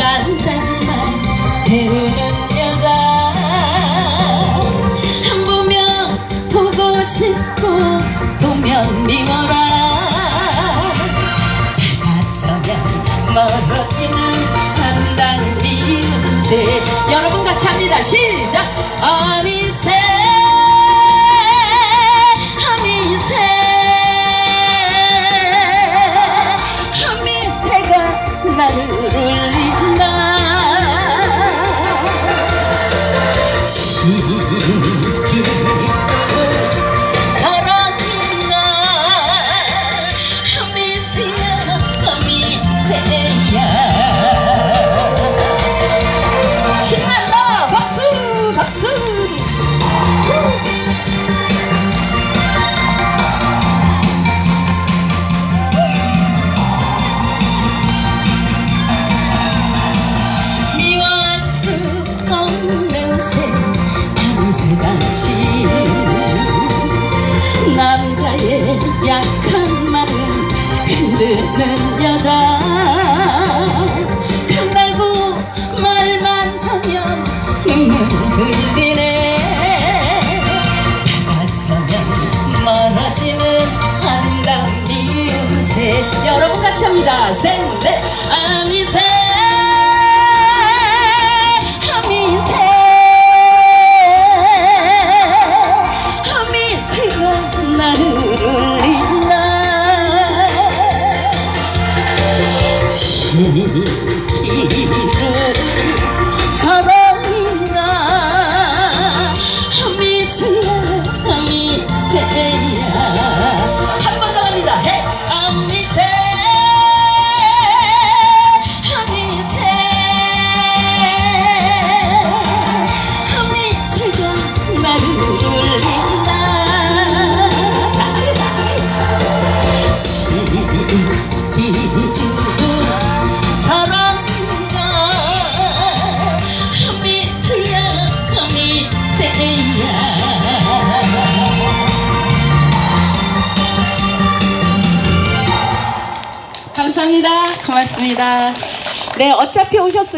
남자의 애간장만 배우는 여자. 보면 보고 싶고 보면 미워라. 다가서면 멀어지는 한단 미운새 여러분 같이 합니다. 시작! 어미새 어미새. 어미새가 나를 울린 시 흔드는 여자. 간다고 말만 하면 눈물 흘리네. 다가서면 멀어지는 한강 미우새 여러분 같이 합니다. 셋넷 Keep 감사합니다. 고맙습니다. 네 어차피 오셨으니